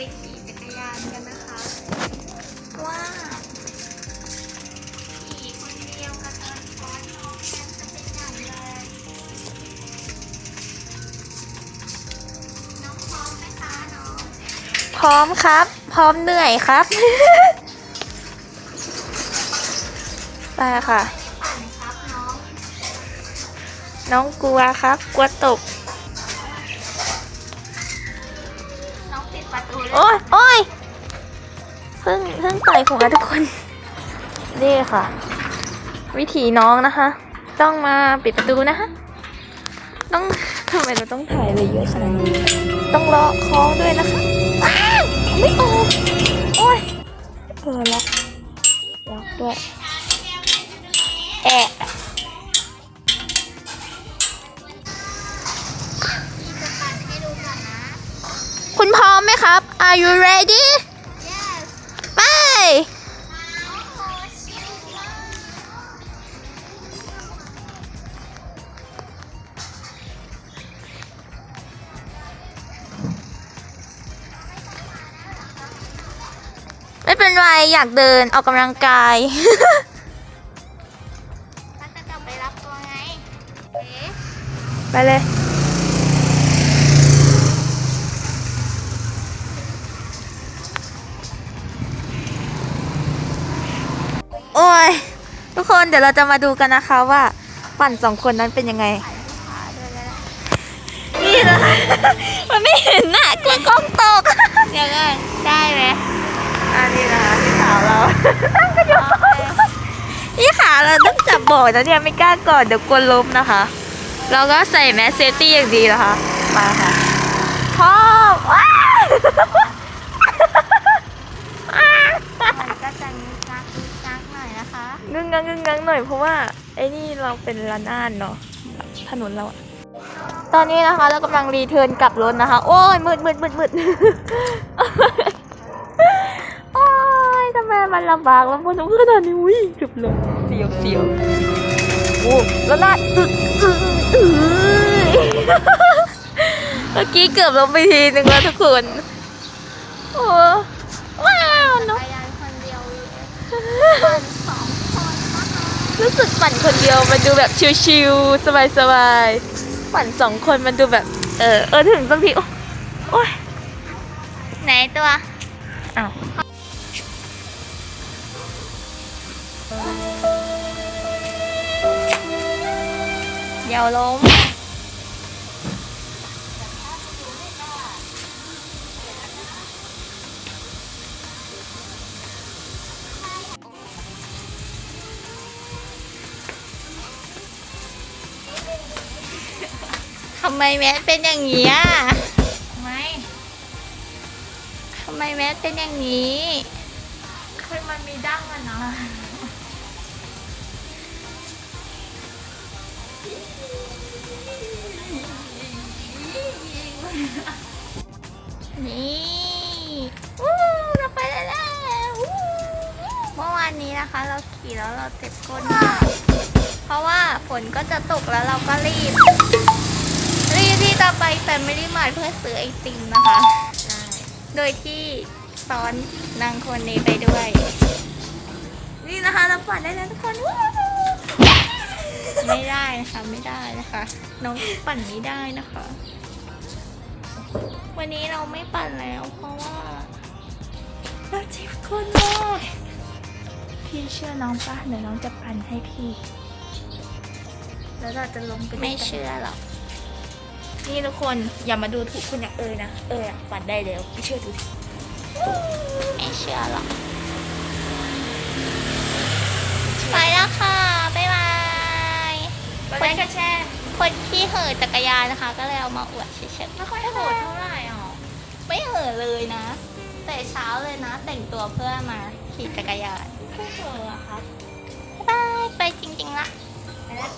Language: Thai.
ไปขี่จักรยานกันนะคะ ว่าขี่คนเดียวกับตอนฟ้อนน้องกันจะเป็นอย่างไรน้องพร้อมไหมคะน้องพร้อมครับ พร้อมเหนื่อยครับ ไปค่ะน้องกลัวครับ กลัวตก โอ้ยโอ้ยเพิ่งเพิ่งต่อยหัวทุกคนนี่ค่ะ วิธีน้องนะคะ ต้องมาปิดประตูนะคะต้องทำไมเราต้องถ่ายอะไรเยอะขนาดนี้ต้องเลาะคล้องด้วยนะคะไม่ออกโอ้ยเออล็อ คุณพร้อมไหมครับ Are you ready yes ไปโอ้โหชิลมากไม่เป็นไร อยากเดินออกกำลังกายถ้าจะกลับไปรับตัวไงเอ๊ะไปเลย โอ้ย ทุกคนเดี๋ยวเราจะมาดูกันนะคะว่าปั่นสองคนนั้นเป็นยังไงขาด้วยแล้วนี่เลย มันไม่เห็นหน้ากลัวกล้องตกเดี๋ยวก่อนได้ไหมอันนี้นะคะพี่สาวเราพี่ขาเราต้องจับบ่อนะเนี่ยไม่กล้าก่อนเดี๋ยวกลัวล้มนะคะ เราก็ใส่แมสเซฟตี้อย่างดีนะคะ มาค่ะพ่อว้า งึงงังงึงงังหน่อยเพราะว่าไอ้นี่เราเป็นละนาดเนาะถนนเราอะตอนนี้นะคะเรากำลังรีเทิร์นกลับรถนะคะ โอ้ยมืดมืดมืดมืดโอ้ยทำไมมันลำบากลำบนขนาดนี้อุ้ยเกือบลงเสียวเสียวโอ้แล้วนาดอึดอึดอึดเมื่อกี้เกือบลงไปทีนึงแล้วทุกคนโอ้ว้าวเนจัอะ รู้สึกปั่นคนเดียวมันดูแบบชิลๆสบายๆปั่นสองคนมันดูแบบ เออเออถึงสักทีโอ๊ยโอ้ยไหนตัวอ้าวเดี๋ยวล้ม ทำไมแมสเป็นอย่างนี้อะไม่ทำไมแมสเป็นอย่างนี้คือมันมีดั้งมันนะนี่วู้เราไปได้แล้ววู้เมื่อวานนี้นะคะ เราขี่แล้วเราเจ็บก้นมากเพราะว่าฝนก็จะตกแล้วเราก็รีบ รีบที่จะไปแฟมิลี่มาร์ทเพื่อซื้อไอติมนะคะใช่โดยที่ซ้อนนางคนนี้ไปด้วย นี่นะคะเราปั่นได้แล้วทุกคนว้าวไม่ได้นะคะไม่ได้นะคะ น้องปั่นไม่ได้นะคะ วันนี้เราไม่ปั่นแล้วเพราะว่าเราเจ็บคนมากพี่เชื่อน้องป่ะเดี๋ยวน้องจะปั่นให้พี่ แล้วเราจะลงไปด้วยกันไม่เชื่อหรอก นี่ทุกคนอย่ามาดูถูกคนอย่างเออนะ เอออะปั่นได้แล้วไม่เชื่อดูดิไม่เชื่อหรอกไปแล้วค่ะ บ๊ายบายกดไลค์กดแชร์คนที่เห่อจักรยานนะคะ ก็เลยเอามาอวดเฉยๆไม่ค่อยโหดเท่าไหร่อะไม่เห่อเลยนะ แต่เช้าเลยนะ แต่งตัวเพื่อมาขี่จักรยานไม่เหอะอะครับบ๊ายบายไปจริงๆละไปแล้ว